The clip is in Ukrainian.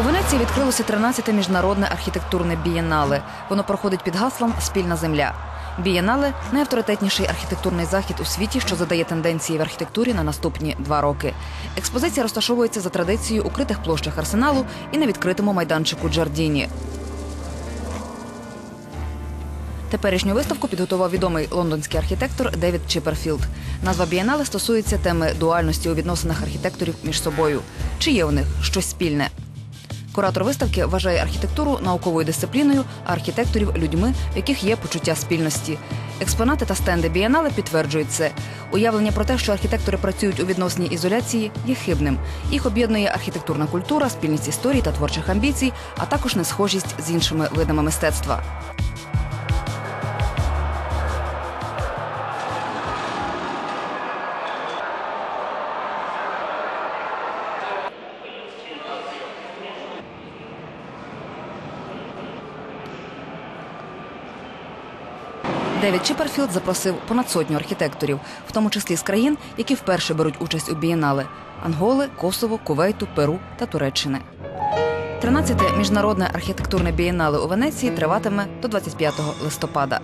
У Венеції відкрилося 13-те міжнародне архітектурне бієнале. Воно проходить під гаслом Спільна земля. Бієнале найавторитетніший архітектурний захід у світі, що задає тенденції в архітектурі на наступні два роки. Експозиція розташовується за традицією у критих площах арсеналу і на відкритому майданчику Джардіні. Теперішню виставку підготував відомий лондонський архітектор Девід Чіпперфілд. Назва бієнале стосується теми дуальності у відносинах архітекторів між собою. Чи є у них щось спільне? Куратор виставки вважає архітектуру науковою дисципліною, а архітекторів людьми, в яких є почуття спільності. Експонати та стенди бієнале підтверджують це. Уявлення про те, що архітектори працюють у відносній ізоляції, є хибним. Їх об'єднує архітектурна культура, спільність історій та творчих амбіцій, а також несхожість з іншими видами мистецтва. Девід Чіпперфілд запросив понад сотню архітекторів, в тому числі з країн, які вперше беруть участь у бієнале Анголи, Косово, Кувейту, Перу та Туреччини. 13-те міжнародне архітектурне бієнале у Венеції триватиме до 25 листопада.